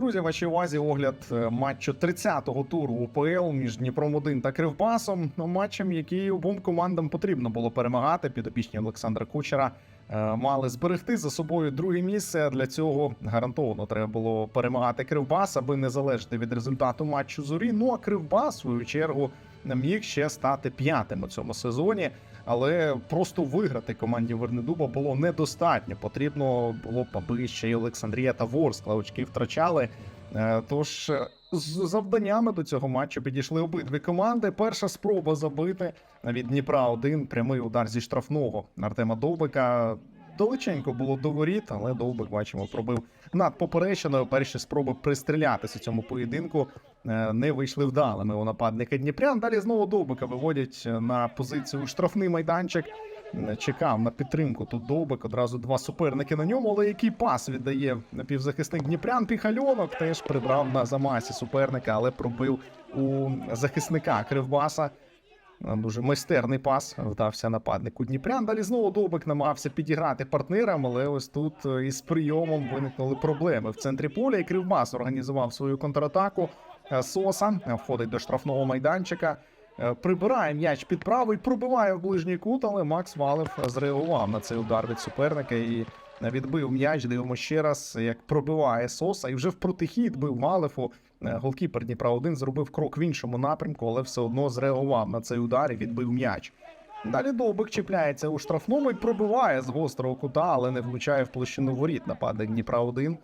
Друзі, вашій увазі огляд е, матчу 30-го туру УПЛ між Дніпром 1 та Кривбасом. Ну, Матчем, який обом командам потрібно було перемагати. Підопічні Олександра Кучера е, мали зберегти за собою друге місце. Для цього гарантовано треба було перемагати Кривбас, аби не залежати від результату матчу зорі. Ну а Кривбас, свою чергу, міг ще стати п'ятим у цьому сезоні. Але просто виграти команді Вернедуба було недостатньо. Потрібно було б, аби ще й Олександрія та Ворскла очки втрачали. Е, Тож е, з завданнями до цього матчу підійшли обидві команди. Перша спроба забити від Дніпра один прямий удар зі штрафного Артема Довбика. Далеченько було до воріт, але Довбик, бачимо, пробив над поперечиною. Перші спроби пристрілятися цьому поєдинку е, не вийшли вдалими у нападника Дніпрян. Далі знову Довбика виводять на позицію штрафний майданчик. Е, Чекав на підтримку. Тут Довбик одразу два суперники на ньому. Але який пас віддає півзахисник Дніпрян? Піхальонок теж прибрав на замасі суперника, але пробив у захисника Кривбаса. Дуже майстерний пас вдався нападнику Дніпрян. Далі знову Довбик намагався підіграти партнерам, але ось тут е, із прийомом виникнули проблеми в центрі поля. І Кривбас організував свою контратаку. Е, Соса е, входить до штрафного майданчика. е, Прибирає м'яч під правий, пробиває в ближній кут, але Макс Валев зреагував на цей удар від суперника і відбив м'яч. Дивимо ще раз, як пробиває Соса, і вже в протихід бив Валефу. Е, Голкіпер Дніпра 1 зробив крок в іншому напрямку, але все одно зреагував на цей удар і відбив м'яч. Далі Довбик чіпляється у штрафному і пробиває з гострого кута, але не влучає в площину воріт нападник Дніпра 1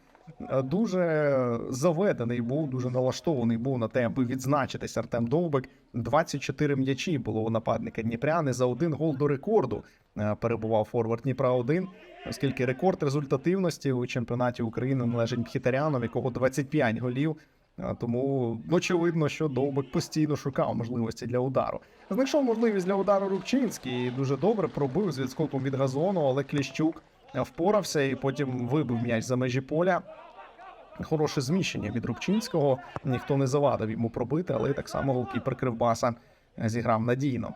Дуже заведений був, дуже налаштований був на те, аби відзначитись Артем Довбик. 24 м'ячі було у нападника Дніпряни за один гол до рекорду. е, Перебував форвард Дніпра 1 оскільки рекорд результативності у чемпіонаті України належить Мхітаряну, якого 25 голів. Тому очевидно, що Довбик постійно шукав можливості для удару. Знайшов можливість для удару Рубчинський і дуже добре пробив з відскоком від газону, але Кліщук впорався і потім вибив м'яч за межі поля. Хороше зміщення від Рубчинського. Ніхто не завадив йому пробити, але так само голкіпер Кривбаса зіграв надійно.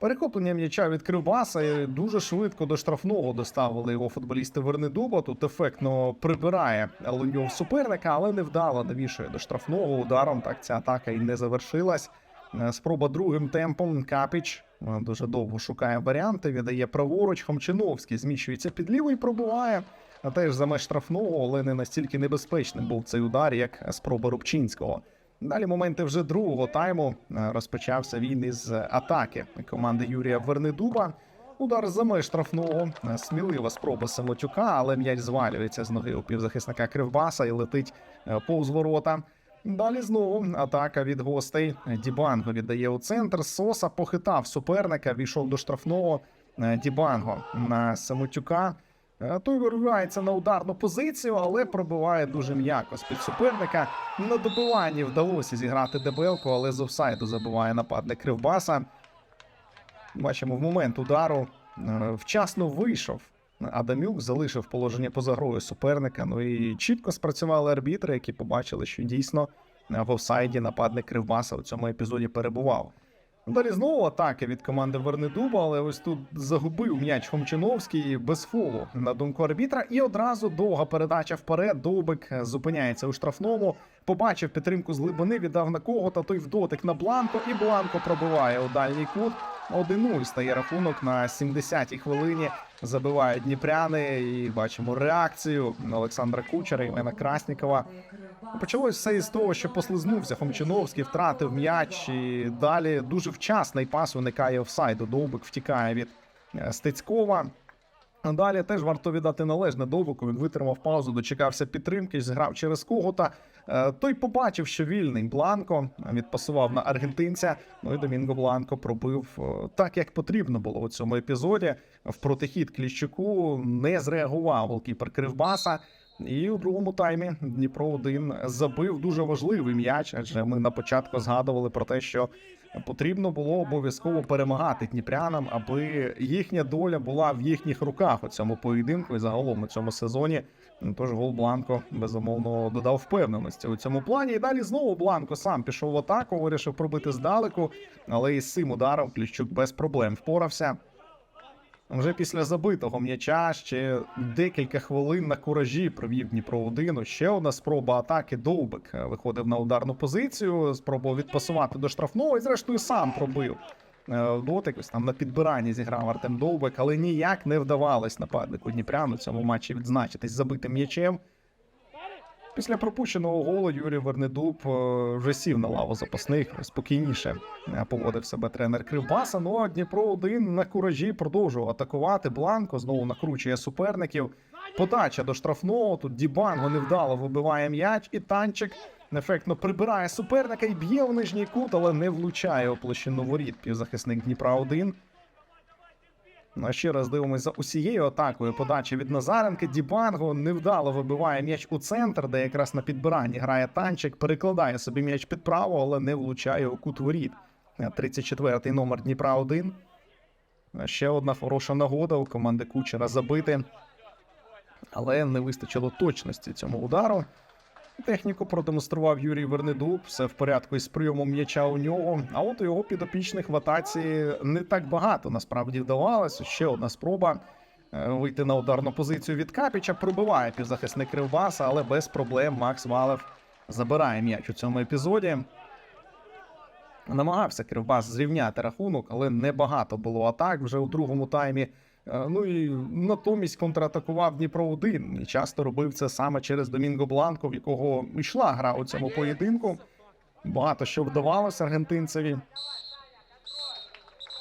Перехоплення м'яча від Кривбаса дуже швидко до штрафного доставили його футболісти Вернедуба. Тут ефектно прибирає Луньов суперника, але невдало навішує до штрафного ударом. Так ця атака і не завершилась. Е, Спроба другим темпом. Капіч е, дуже довго шукає варіанти. Віддає праворуч. Хомчиновський зміщується під лівий, пробиває. А теж за меж штрафного, але не настільки небезпечним був цей удар, як спроба Рубчинського. Далі моменти вже другого тайму е, розпочався він із атаки команди Юрія Вернедуба. Удар за меж штрафного, Е, смілива спроба Самотюка, але м'яч звалюється з ноги у півзахисника Кривбаса і летить е, повз ворота. Далі знову атака від гостей. Дібанго віддає у центр. Соса похитав суперника, війшов до штрафного. Дібанго на Самотюка. Е, Той виривається на ударну позицію, але пробиває дуже м'яко з-під суперника. На добиванні вдалося зіграти дебелку, але з офсайду забиває нападник Кривбаса. Бачимо, в момент удару е, вчасно вийшов. Адамюк залишив положення поза грою суперника. Ну і чітко спрацювали арбітри, які побачили, що дійсно е, в офсайді нападник Кривбаса у цьому епізоді перебував. Далі знову атаки від команди Вернедуба, але ось тут загубив м'яч Хомчиновський без фолу на думку арбітра. І одразу довга передача вперед. Довбик зупиняється у штрафному. Побачив підтримку з глибини, віддав на кого, та той в дотик на Бланко, і Бланко пробиває у дальній кут. 1-0 стає рахунок на 70-й хвилині. Забивають Дніпряни і бачимо реакцію Олександра Кучера і Мена Краснікова. Почалось все із того, що послизнувся Хомчиновський, втратив м'яч і далі дуже вчасний пас уникає офсайду. Довбик втікає від е, Стецькова. Далі теж варто віддати належне Довбику. Він витримав паузу, дочекався підтримки, зграв через когота. Е, Той побачив, що вільний Бланко відпасував на аргентинця. Ну і Домінго Бланко пробив е, так, як потрібно було у цьому епізоді. В протихід Кліщуку не зреагував голкіпер Кривбаса. І у другому таймі Дніпро 1 забив дуже важливий м'яч, адже ми на початку згадували про те, що потрібно було обов'язково перемагати дніпрянам, аби їхня доля була в їхніх руках у цьому поєдинку і загалом у цьому сезоні. Тож гол Бланко безумовно додав впевненості у цьому плані. І далі знову Бланко сам пішов в атаку, вирішив пробити здалеку, але із цим ударом Кліщук без проблем впорався. Вже після забитого м'яча ще декілька хвилин на куражі провів Дніпро 1 Ще одна спроба атаки. Довбик виходив на ударну позицію, спробував відпасувати до штрафного і, зрештою, сам пробив. Е, Дотик ось там на підбиранні зіграв Артем Довбик, але ніяк не вдавалось нападнику Дніпряну в цьому матчі відзначитись забитим м'ячем. Після пропущеного голу Юрій Вернедуб е, вже сів на лаву запасних, спокійніше е, поводив себе тренер Кривбаса. Ну а Дніпро 1 на куражі продовжував атакувати. Бланко знову накручує суперників. Подача до штрафного. Тут Дібанго невдало вибиває м'яч, і танчик ефектно прибирає суперника і б'є в нижній кут, але не влучає у площину воріт. Півзахисник Дніпра 1 Ну, а ще раз дивимося за усією атакою. Подача від Назаренка. Дібанго невдало вибиває м'яч у центр, де якраз на підбиранні грає танчик, перекладає собі м'яч під право, але не влучає у кут воріт. 34-й номер Дніпра 1. Ще одна хороша нагода у команди Кучера забити. Але не вистачило точності цьому удару. Техніку продемонстрував Юрій Вернедуб, все в порядку із прийомом м'яча у нього. А от у його підопічних в атаці не так багато насправді вдавалося. Ще одна спроба е, вийти на ударну позицію від Капіча. Пробиває півзахисник Кривбаса, але без проблем Макс Валев забирає м'яч у цьому епізоді. Намагався Кривбас зрівняти рахунок, але небагато було атак вже у другому таймі. Е, Ну і натомість контратакував Дніпро 1 і часто робив це саме через Домінго Бланко, в якого йшла гра у цьому поєдинку. Багато що вдавалося аргентинцеві.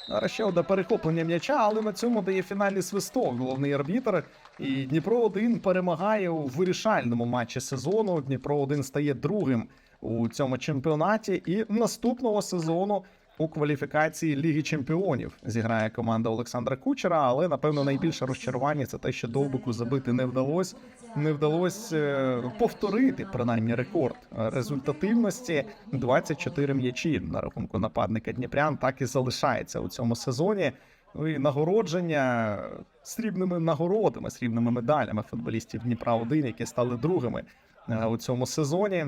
Зараз ще одне перехоплення м'яча, але на цьому дає фінальний свисток головний арбітр. І Дніпро 1 перемагає у вирішальному матчі сезону. Дніпро 1 стає другим у цьому чемпіонаті. І наступного сезону у кваліфікації Ліги Чемпіонів зіграє команда Олександра Кучера. Але напевно найбільше розчарування це те, що довбику забити не вдалося. Не вдалося е, повторити принаймні рекорд результативності. 24 м'ячі на рахунку нападника Дніпрян так і залишається у цьому сезоні. Ну і нагородження срібними нагородами, срібними медалями футболістів Дніпра 1 які стали другими е, у цьому сезоні.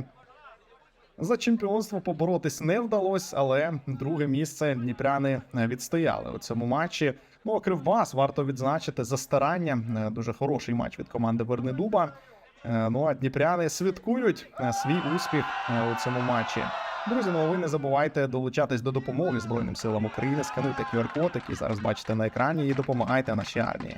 За чемпіонство поборотись не вдалося, але друге місце дніпряни відстояли у цьому матчі. Ну, а Кривбас варто відзначити за старання. Дуже хороший матч від команди Вернедуба. Е, Ну а дніпряни святкують е, свій успіх е, у цьому матчі. Друзі, ну ви не забувайте долучатись до допомоги Збройним силам України, скануйте QR-код, який зараз бачите на екрані, і допомагайте нашій армії.